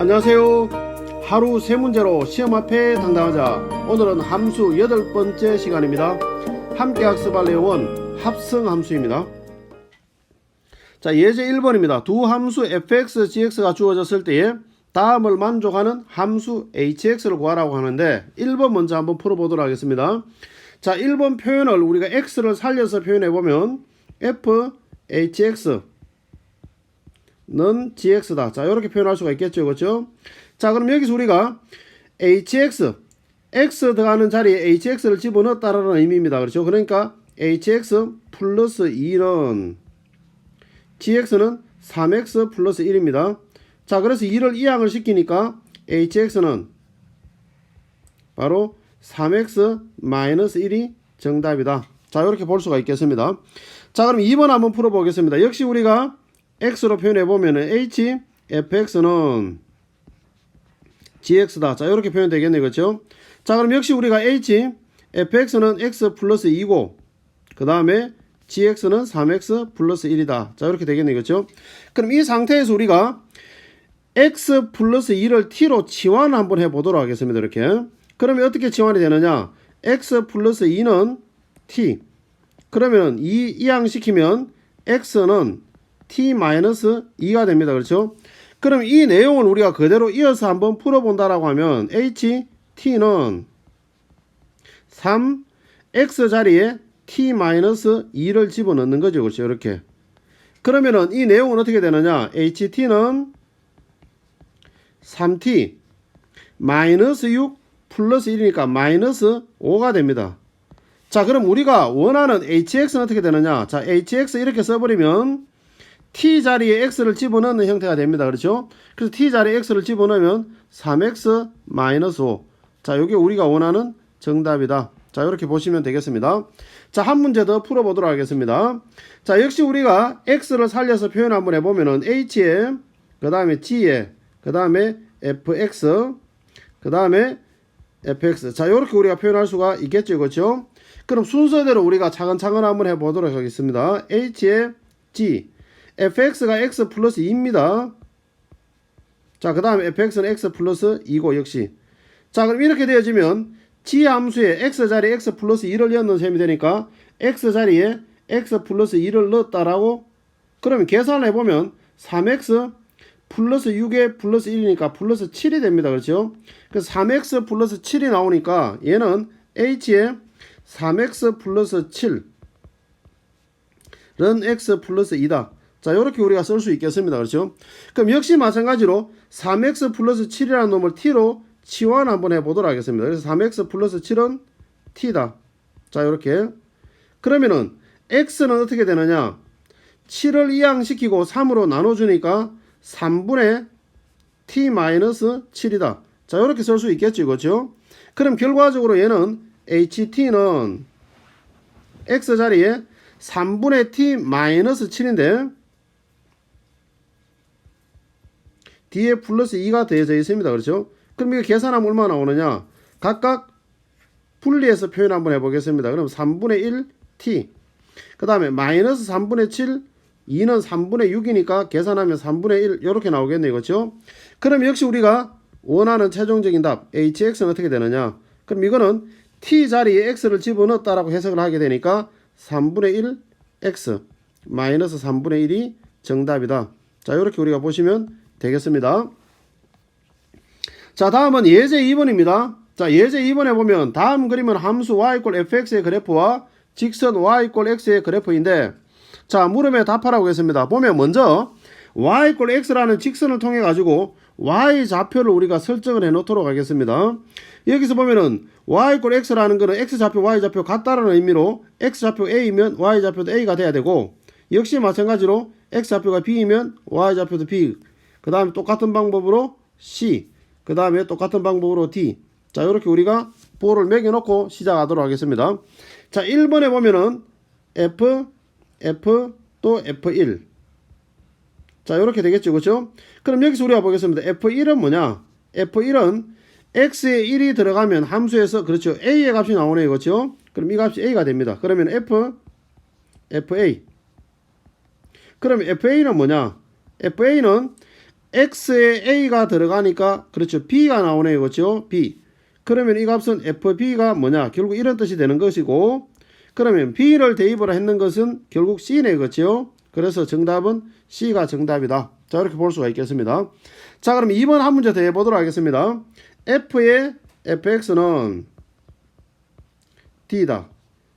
안녕하세요. 하루 세 문제로 시험 앞에 당당하자. 오늘은 함수 여덟 번째 시간입니다. 함께 학습할 내용은 합성 함수입니다. 자, 예제 1번입니다. 두 함수 fx, gx가 주어졌을 때에 다음을 만족하는 함수 hx를 구하라고 하는데 1번 먼저 한번 풀어보도록 하겠습니다. 자, 1번 표현을 우리가 x를 살려서 표현해 보면 f hx 는 gx다. 자, 이렇게 표현할 수가 있겠죠. 그렇죠? 자, 그럼 여기서 우리가 hx x 들어가는 자리에 hx를 집어넣었다라는 의미입니다. 그렇죠? 그러니까 hx 플러스 2는 gx는 3x 플러스 1입니다. 자, 그래서 2를 이항을 시키니까 hx는 바로 3x 마이너스 1이 정답이다. 자, 이렇게 볼 수가 있겠습니다. 자, 그럼 2번 한번 풀어보겠습니다. 역시 우리가 x로 표현해 보면은 h fx는 gx다. 자, 이렇게 표현 되겠네요. 그렇죠? 자, 그럼 역시 우리가 h fx는 x 플러스 2고 그 다음에 gx는 3x 플러스 1이다. 자, 이렇게 되겠네요. 그렇죠? 그럼 이 상태에서 우리가 x 플러스 2를 t로 치환 한번 해 보도록 하겠습니다. 이렇게. 그러면 어떻게 치환이 되느냐? x 플러스 2는 t. 그러면 2 이항시키면 x는 t 마이너스 2가 됩니다. 그렇죠? 그럼 이 내용을 우리가 그대로 이어서 한번 풀어본다라고 하면 h t는 3 x 자리에 t 마이너스 2를 집어넣는 거죠. 그렇죠? 이렇게. 그러면은 이 내용은 어떻게 되느냐? ht는 3t 마이너스 6 플러스 1이니까 마이너스 5가 됩니다. 자, 그럼 우리가 원하는 hx는 어떻게 되느냐? 자, hx 이렇게 써버리면 t 자리에 x를 집어넣는 형태가 됩니다. 그렇죠? 그래서 t 자리에 x를 집어넣으면 3x 마이너스 5. 자, 이게 우리가 원하는 정답이다. 자, 이렇게 보시면 되겠습니다. 자, 한 문제 더 풀어보도록 하겠습니다. 자, 역시 우리가 x를 살려서 표현 한번 해보면은 h에, 그 다음에 g에, 그 다음에 fx, 그 다음에 fx. 자, 이렇게 우리가 표현할 수가 있겠죠. 그렇죠? 그럼 순서대로 우리가 차근차근 한번 해보도록 하겠습니다. h에 g, fx가 x 플러스 2입니다. 자, 그 다음에 fx는 x 플러스 2고 역시. 자, 그럼 이렇게 되어지면 g 함수에 x 자리에 x 플러스 2를 넣는 셈이 되니까 x 자리에 x 플러스 2를 넣었다라고 그러면 계산을 해보면 3x 플러스 6에 플러스 1이니까 플러스 7이 됩니다. 그렇죠? 그래서 3x 플러스 7이 나오니까 얘는 h에 3x 플러스 7은 x 플러스 2다. 자, 이렇게 우리가 쓸 수 있겠습니다. 그렇죠? 그럼 역시 마찬가지로 3x 플러스 7이라는 놈을 t로 치환 한번 해보도록 하겠습니다. 그래서 3x 플러스 7은 t다. 자, 이렇게. 그러면은 x는 어떻게 되느냐? 7을 이항시키고 3으로 나눠주니까 3분의 t 마이너스 7이다. 자, 이렇게 쓸 수 있겠죠. 그렇죠? 그럼 결과적으로 얘는 ht는 x 자리에 3분의 t 마이너스 7인데 뒤에 플러스 2가 더해져 있습니다. 그렇죠? 그럼 이거 계산하면 얼마 나오느냐? 각각 분리해서 표현 한번 해보겠습니다. 그럼 3분의 1 t 그 다음에 마이너스 3분의 7 2는 3분의 6이니까 계산하면 3분의 1 이렇게 나오겠네요. 그렇죠? 그럼 역시 우리가 원하는 최종적인 답 hx는 어떻게 되느냐? 그럼 이거는 t 자리에 x를 집어넣었다라고 해석을 하게 되니까 3분의 1 x 마이너스 3분의 1이 정답이다. 자 이렇게 우리가 보시면 되겠습니다. 자 다음은 예제 2번입니다. 자 예제 2번에 보면 다음 그림은 함수 y fx의 그래프와 직선 y x의 그래프인데 자 물음에 답하라고 했습니다. 보면 먼저 y x라는 직선을 통해 가지고 y 좌표를 우리가 설정을 해 놓도록 하겠습니다. 여기서 보면은 y x라는 거는 x 좌표 y 좌표 같다라는 의미로 x 좌표 a이면 y 좌표도 a가 돼야 되고 역시 마찬가지로 x 좌표가 b이면 y 좌표도 b 그 다음에 똑같은 방법으로 c 그 다음에 똑같은 방법으로 d 자 이렇게 우리가 볼을 매겨놓고 시작하도록 하겠습니다. 자 1번에 보면은 f f 또 f1 자 이렇게 되겠죠 그렇죠? 그럼 여기서 우리가 보겠습니다. f1은 뭐냐? f1은 x에 1이 들어가면 함수에서 그렇죠. a의 값이 나오네요. 그렇죠? 그럼 이 값이 a가 됩니다. 그러면 f fa 그럼 fa는 뭐냐? fa는 x에 a가 들어가니까 그렇죠. b가 나오네요. 그렇죠? b. 그러면 이 값은 fb가 뭐냐? 결국 이런 뜻이 되는 것이고 그러면 b를 대입을 했는 것은 결국 c네. 그렇죠? 그래서 정답은 c가 정답이다. 자, 이렇게 볼 수가 있겠습니다. 자, 그럼 2번 한 문제 더 해보도록 하겠습니다. f의 fx는 d다.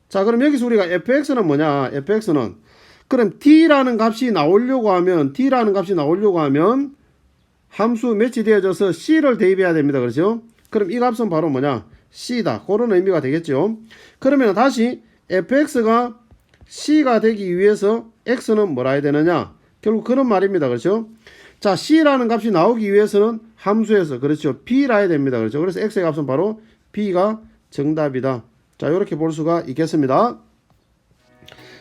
자, 그럼 여기서 우리가 fx는 뭐냐? fx는 그럼 t라는 값이 나오려고 하면 t라는 값이 나오려고 하면 함수 매치 되어져서 c를 대입해야 됩니다. 그렇죠? 그럼 이 값은 바로 뭐냐? c다. 그런 의미가 되겠죠. 그러면 다시 fx가 c가 되기 위해서 x는 뭐라 해야 되느냐? 결국 그런 말입니다. 그렇죠? 자, c라는 값이 나오기 위해서는 함수에서 그렇죠. b라 해야 됩니다. 그렇죠? 그래서 x의 값은 바로 b가 정답이다. 자, 이렇게 볼 수가 있겠습니다.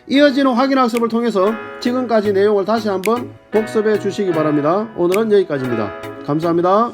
이어지는 확인 학습을 통해서 지금까지 내용을 다시 한번 복습해 주시기 바랍니다. 오늘은 여기까지입니다. 감사합니다.